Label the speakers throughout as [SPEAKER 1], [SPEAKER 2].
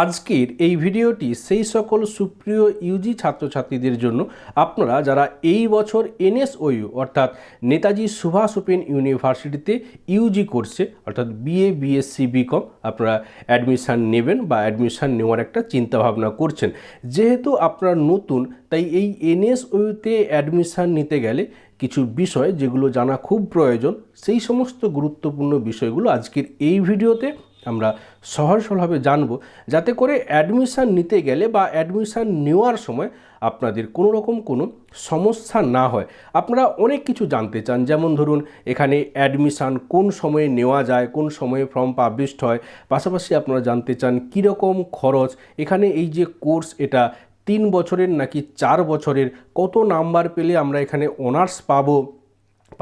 [SPEAKER 1] আজকের এই ভিডিওটি সেই সকল সুপ্রিয় ইউজি ছাত্রছাত্রীদের জন্য আপনারা যারা এই বছর এনএসওইউ, অর্থাৎ নেতাজি সুভাষ ওপেন ইউনিভার্সিটিতে ইউজি কোর্সে অর্থাৎ বিএ, বিএসসি, বিকম, আপনারা অ্যাডমিশান নেবেন বা অ্যাডমিশান নেওয়ার একটা চিন্তাভাবনা করছেন। যেহেতু আপনারা নতুন, তাই এই এনএসওইউতে অ্যাডমিশান নিতে গেলে কিছু বিষয় যেগুলো জানা খুব প্রয়োজন, সেই সমস্ত গুরুত্বপূর্ণ বিষয়গুলো আজকের এই ভিডিওতে আমরা সহজ সরলভাবে জানব যাতে করে অ্যাডমিশান নিতে গেলে বা অ্যাডমিশান নেওয়ার সময় আপনাদের কোনো রকম কোনো সমস্যা না হয়। আপনারা অনেক কিছু জানতে চান, যেমন ধরুন এখানে অ্যাডমিশান কোন সময়ে নেওয়া যায়, কোন সময়ে ফর্ম পাবলিশড হয়, পাশাপাশি আপনারা জানতে চান কীরকম খরচ, এখানে এই যে কোর্স এটা তিন বছরের নাকি চার বছরের, কত নাম্বার পেলে আমরা এখানে অনার্স পাবো?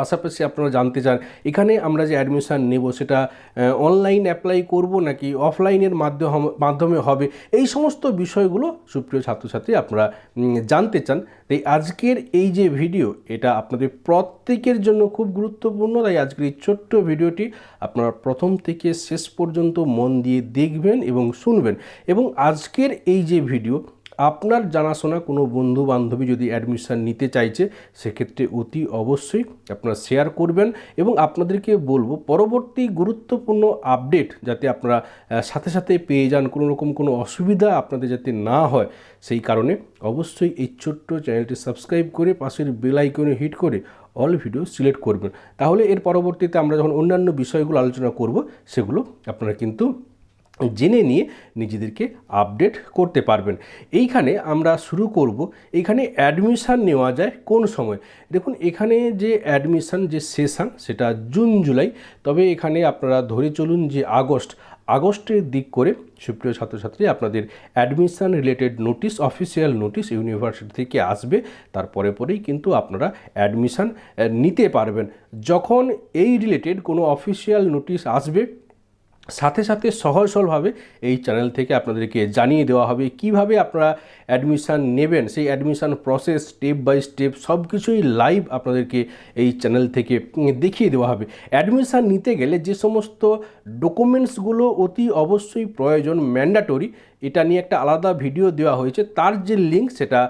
[SPEAKER 1] পাশাপাশি আপনারা জানতে চান, এখানে আমরা যে অ্যাডমিশান নেব সেটা অনলাইন অ্যাপ্লাই করব নাকি অফলাইনের মাধ্যমে মাধ্যমে হবে? এই সমস্ত বিষয়গুলো সুপ্রিয় ছাত্রছাত্রী আপনারা জানতে চান। তাই আজকের এই যে ভিডিও এটা আপনাদের প্রত্যেকের জন্য খুব গুরুত্বপূর্ণ। তাই আজকের এই ছোট্ট ভিডিওটি আপনারা প্রথম থেকে শেষ পর্যন্ত মন দিয়ে দেখবেন এবং শুনবেন। এবং আজকের এই যে ভিডিও আপনার জানাশোনা কোনো বন্ধু বান্ধবী যদি অ্যাডমিশান নিতে চাইছে, সেক্ষেত্রে অতি অবশ্যই আপনারা শেয়ার করবেন এবং আপনাদেরকে বলব, পরবর্তী গুরুত্বপূর্ণ আপডেট যাতে আপনারা সাথে সাথে পেয়ে যান, কোনো রকম কোনো অসুবিধা আপনাদের যাতে না হয়, সেই কারণে অবশ্যই এই ছোট্ট চ্যানেলটি সাবস্ক্রাইব করে পাশের বেল আইকনে হিট করে অল ভিডিও সিলেক্ট করবেন। তাহলে এর পরবর্তীতে আমরা যখন অন্যান্য বিষয়গুলো আলোচনা করব, সেগুলো আপনারা কিন্তু জেনে নিয়ে নিজেদেরকে আপডেট করতে পারবেন। এইখানে আমরা শুরু করব এইখানে অ্যাডমিশান নেওয়া যায় কোন সময়? দেখুন, এখানে যে অ্যাডমিশান যে সেশন সেটা জুন, জুলাই। তবে এখানে আপনারা ধরে চলুন যে আগস্ট, আগস্টের দিক করে সুপ্রিয় ছাত্রছাত্রী, আপনাদের admission related notice official notice university থেকে আসবে। তারপরে পরেই কিন্তু আপনারা অ্যাডমিশান নিতে পারবেন। যখন এই রিলেটেড কোনো অফিসিয়াল নোটিশ আসবে সাথে সাথে সহজ সরলভাবে এই চ্যানেল থেকে আপনাদেরকে জানিয়ে দেওয়া হবে কীভাবে আপনারা অ্যাডমিশান নেবেন। সেই admission process step by step সব কিছুই লাইভ আপনাদেরকে এই চ্যানেল থেকে দেখিয়ে দেওয়া হবে। অ্যাডমিশান নিতে গেলে যে সমস্ত ডকুমেন্টসগুলো অতি অবশ্যই প্রয়োজন ম্যান্ডাটরি এটা নিয়ে একটা আলাদা ভিডিও দেওয়া হয়েছে। তার যে লিঙ্ক সেটা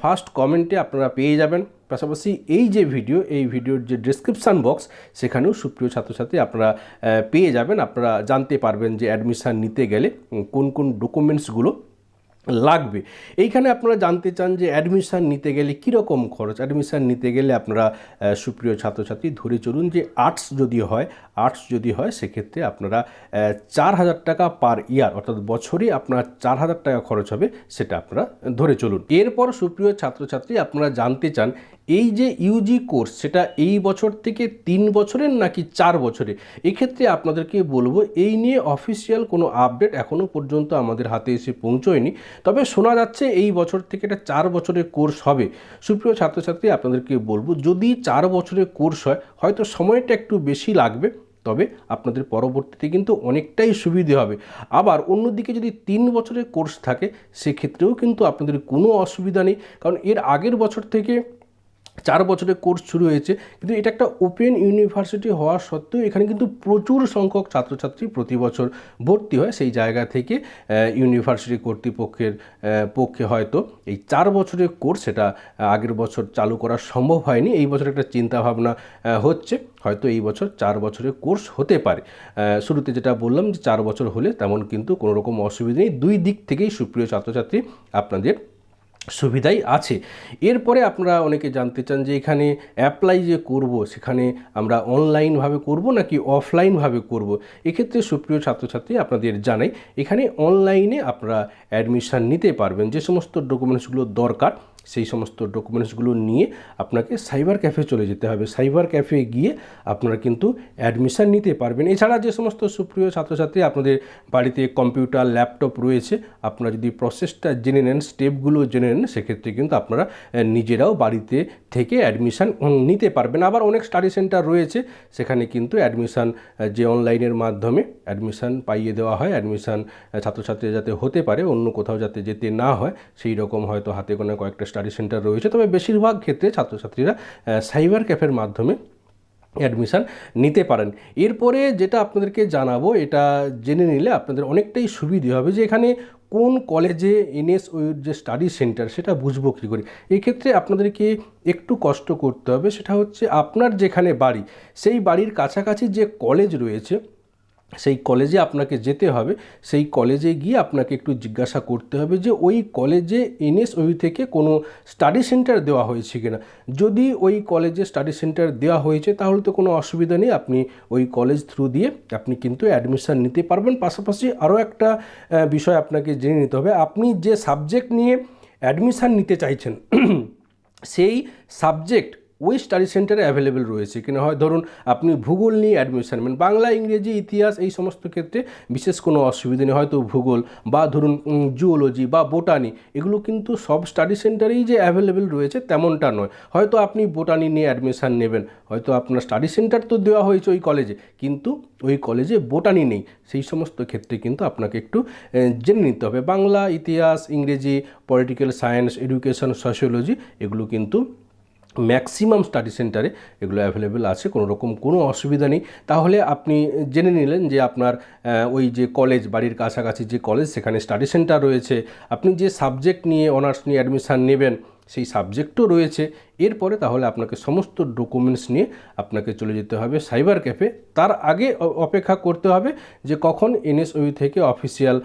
[SPEAKER 1] ফার্স্ট কমেন্টে আপনারা পেয়ে যাবেন। পাশাপাশি এই যে ভিডিও এই ভিডিওর যে ডিসক্রিপশান বক্স সেখানেও সুপ্রিয় ছাত্রছাত্রী আপনারা পেয়ে যাবেন। আপনারা জানতে পারবেন যে অ্যাডমিশান নিতে গেলে কোন কোন ডকুমেন্টসগুলো লাগবে। এইখানে আপনারা জানতে চান যে অ্যাডমিশান নিতে গেলে কীরকম খরচ? অ্যাডমিশান নিতে গেলে আপনারা সুপ্রিয় ছাত্রছাত্রী ধরে চলুন যে আর্টস যদি হয় আর্টস যদি হয়, সেক্ষেত্রে আপনারা চার হাজার টাকা পার ইয়ার, অর্থাৎ বছরই আপনার চার হাজার টাকা খরচ হবে, সেটা আপনারা ধরে চলুন। এরপর সুপ্রিয় ছাত্রছাত্রী, আপনারা জানতে চান, এই যে ইউজি কোর্স, সেটা এই বছর থেকে তিন বছরের নাকি চার বছরে? এক্ষেত্রে আপনাদেরকে বলব, এই নিয়ে অফিসিয়াল কোনো আপডেট এখনও পর্যন্ত আমাদের হাতে এসে পৌঁছয়নি। তবে শোনা যাচ্ছে, এই বছর থেকে এটা চার বছরের কোর্স হবে। সুপ্রিয় ছাত্রছাত্রী, আপনাদেরকে বলব, যদি চার বছরের কোর্স হয়, হয়তো সময়টা একটু বেশি লাগবে। তবে আপনাদের পরবর্তীতে কিন্তু অনেকটাই সুবিধে হবে। আবার অন্যদিকে যদি তিন বছরের কোর্স থাকে, সেক্ষেত্রেও কিন্তু আপনাদের কোনো অসুবিধা নেই। কারণ এর আগের বছর থেকে চার বছরের কোর্স শুরু হয়েছে। কিন্তু এটা একটা ওপেন ইউনিভার্সিটি হওয়া সত্ত্বেও এখানে কিন্তু প্রচুর সংখ্যক ছাত্রছাত্রী প্রতি বছর ভর্তি হয় সেই জায়গা থেকে ইউনিভার্সিটি কর্তৃপক্ষের পক্ষে হয়তো। এই চার বছরের কোর্স সেটা আগের বছর চালু করা সম্ভব হয়নি। এই বছর একটা চিন্তাভাবনা হচ্ছে। হয়তো এই বছর চার বছরের কোর্স হতে পারে। শুরুতে যেটা বললাম যে চার বছর হলে তেমন কিন্তু কোনো রকম অসুবিধা নেই। দুই দিক থেকেই সুপ্রিয় ছাত্রছাত্রী আপনাদের সুবিধাই আছে। এরপরে আপনারা অনেকে জানতে চান যে এখানে অ্যাপ্লাই যে করব, সেখানে আমরা অনলাইনভাবে করব নাকি অফলাইনভাবে করব? এক্ষেত্রে সুপ্রিয় ছাত্রছাত্রী, আপনাদের জানাই, এখানে অনলাইনে আপনারা অ্যাডমিশান নিতে পারবেন। যে সমস্ত ডকুমেন্টসগুলো দরকার সেই সমস্ত ডকুমেন্টসগুলো নিয়ে আপনাকে সাইবার ক্যাফে চলে যেতে হবে। সাইবার ক্যাফে গিয়ে আপনারা কিন্তু অ্যাডমিশান নিতে পারবেন। এছাড়া যে সমস্ত সুপ্রিয় ছাত্রছাত্রী আপনাদের বাড়িতে কম্পিউটার ল্যাপটপ রয়েছে, আপনারা যদি প্রসেসটা জেনে নেন স্টেপগুলো জেনে নেন, সেক্ষেত্রে কিন্তু আপনারা নিজেরাও বাড়িতে থেকে অ্যাডমিশান নিতে পারবেন। আবার অনেক স্টাডি সেন্টার রয়েছে, সেখানে কিন্তু অ্যাডমিশান যে অনলাইনের মাধ্যমে অ্যাডমিশান পাইয়ে দেওয়া হয়। অ্যাডমিশান ছাত্রছাত্রী যাতে হতে পারে, অন্য কোথাও যাতে যেতে না হয় সেই রকম হয়তো হাতে গোনা কয়েকটা স্টাডি সেন্টার রয়েছে। তবে বেশিরভাগ ক্ষেত্রে ছাত্রছাত্রীরা সাইবার ক্যাফের মাধ্যমে অ্যাডমিশান নিতে পারেন। এরপরে যেটা আপনাদেরকে জানাব, এটা জেনে নিলে আপনাদের অনেকটাই সুবিধে হবে যে এখানে কোন কলেজে এনএসওর যে স্টাডি সেন্টার, সেটা বুঝব কী করে। এক্ষেত্রে আপনাদেরকে একটু কষ্ট করতে হবে, সেটা হচ্ছে আপনার যেখানে বাড়ি, সেই বাড়ির কাছাকাছি যে কলেজ রয়েছে সেই কলেজে আপনাকে যেতে হবে, সেই কলেজে গিয়ে আপনাকে একটু জিজ্ঞাসা করতে হবে যে ওই কলেজে এনএসওই থেকে কোনো স্টাডি সেন্টার দেওয়া হয়েছে কিনা। যদি ওই কলেজে স্টাডি সেন্টার দেওয়া হয়েছে, তাহলে তো কোনো অসুবিধা নেই। আপনি ওই কলেজ থ্রু দিয়ে আপনি কিন্তু অ্যাডমিশান নিতে পারবেন। পাশাপাশি আরও একটা বিষয় আপনাকে জেনে নিতে হবে। আপনি যে সাবজেক্ট নিয়ে অ্যাডমিশান নিতে চাইছেন, সেই সাবজেক্ট ওই স্টাডি সেন্টারে অ্যাভেলেবেল রয়েছে কিনা? হয় ধরুন, আপনি ভূগোল নিয়ে অ্যাডমিশন নেবেন বাংলা, ইংরেজি, ইতিহাস এই সমস্ত ক্ষেত্রে বিশেষ কোনো অসুবিধা নেই। হয়তো ভূগোল বা ধরুন জুওলজি বা বোটানি এগুলো কিন্তু সব স্টাডি সেন্টারেই যে অ্যাভেলেবেল রয়েছে তেমনটা নয়। হয়তো আপনি বোটানি নিয়ে অ্যাডমিশন নেবেন। হয়তো আপনার স্টাডি সেন্টার তো দেওয়া হয়েছে ওই কলেজে কিন্তু ওই কলেজে বোটানি নেই। সেই সমস্ত ক্ষেত্রে কিন্তু আপনাকে একটু জেনে নিতে হবে। বাংলা, ইতিহাস, ইংরেজি পলিটিক্যাল সায়েন্স এডুকেশন সোশিওলজি এগুলো কিন্তু ম্যাক্সিমাম স্টাডি সেন্টারে এগুলো অ্যাভেলেবেল আছে কোনো রকম কোনো অসুবিধা নেই। তাহলে আপনি জেনে নিলেন যে আপনার ওই যে কলেজ, বাড়ির কাছাকাছি যে কলেজ, সেখানে স্টাডি সেন্টার রয়েছে। আপনি যে সাবজেক্ট নিয়ে অনার্স নিয়ে অ্যাডমিশান নেবেন, সেই সাবজেক্টও রয়েছে। এরপরে তাহলে আপনাকে সমস্ত ডকুমেন্টস নিয়ে আপনাকে চলে যেতে হবে সাইবার ক্যাফে তার আগে অপেক্ষা করতে হবে যে কখন এনএসওই থেকে অফিসিয়াল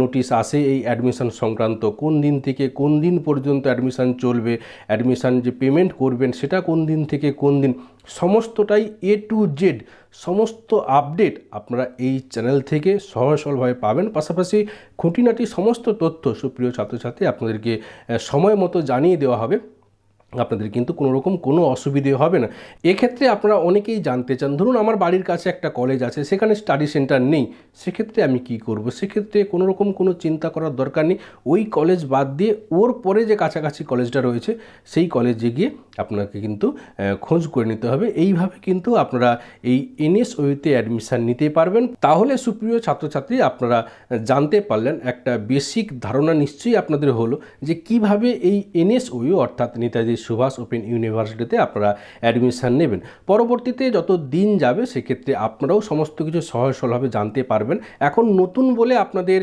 [SPEAKER 1] নোটিশ আসে এই অ্যাডমিশন সংক্রান্ত, কোন দিন থেকে কোন দিন পর্যন্ত অ্যাডমিশান চলবে অ্যাডমিশান যে পেমেন্ট করবেন সেটা কোন দিন থেকে কোন দিন। সমস্তটাই এ টু জেড সমস্ত আপডেট আপনারা এই চ্যানেল থেকে সহজ সরলভাবে পাবেন। পাশাপাশি খুঁটিনাটি সমস্ত তথ্য সুপ্রিয় ছাত্রছাত্রী, আপনাদেরকে সময় মতো জানিয়ে দেওয়া হবে। আপনাদের কিন্তু কোনো রকম কোনো অসুবিধে হবে না। এক্ষেত্রে আপনারা অনেকেই জানতে চান, ধরুন আমার বাড়ির কাছে একটা কলেজ আছে, সেখানে স্টাডি সেন্টার নেই, সেক্ষেত্রে আমি কি করব? সেক্ষেত্রে কোনো রকম কোনো চিন্তা করার দরকার নেই। ওই কলেজ বাদ দিয়ে ওর পরে যে কাছাকাছি কলেজটা রয়েছে, সেই কলেজে গিয়ে আপনাকে কিন্তু খোঁজ করে নিতে হবে। এইভাবে কিন্তু আপনারা এই এনএসওইতে অ্যাডমিশান নিতে পারবেন। তাহলে সুপ্রিয় ছাত্রছাত্রী, আপনারা জানতে পারলেন একটা বেসিক ধারণা নিশ্চয়ই আপনাদের হলো যে কীভাবে এই এনএসওই অর্থাৎ নেতাজি সুভাষ ওপেন ইউনিভার্সিটিতে আপনারা অ্যাডমিশান নেবেন। পরবর্তীতে যত দিন যাবে, সেক্ষেত্রে আপনারাও সমস্ত কিছু সহজ সরলভাবে জানতে পারবেন। এখন নতুন বলে আপনাদের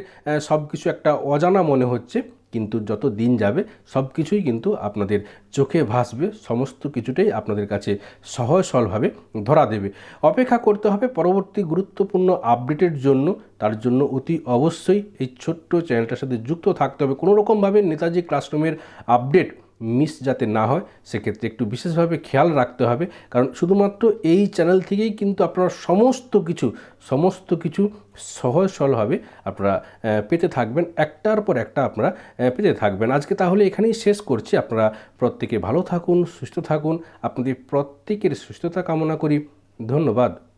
[SPEAKER 1] সব কিছু একটা অজানা মনে হচ্ছে, কিন্তু যত দিন যাবে সব কিছুই কিন্তু আপনাদের চোখে ভাসবে, সমস্ত কিছুটাই আপনাদের কাছে সহজ সরলভাবে ধরা দেবে। অপেক্ষা করতে হবে পরবর্তী গুরুত্বপূর্ণ আপডেটের জন্য, তার জন্য অতি অবশ্যই এই ছোট্ট চ্যানেলটার সাথে যুক্ত থাকতে হবে। কোনো রকমভাবে নেতাজি ক্লাসরুমের আপডেট মিস যাতে না হয়, সেক্ষেত্রে একটু বিশেষভাবে খেয়াল রাখতে হবে। কারণ শুধুমাত্র এই চ্যানেল থেকেই কিন্তু আপনারা সমস্ত কিছু সমস্ত কিছু সহজ সরলভাবে আপনারা পেতে থাকবেন, একটার পর একটা আপনারা পেতে থাকবেন। আজকে তাহলে এখানেই শেষ করছি। আপনারা প্রত্যেকে ভালো থাকুন, সুস্থ থাকুন। আপনাদের প্রত্যেকের সুস্থতা কামনা করি। ধন্যবাদ।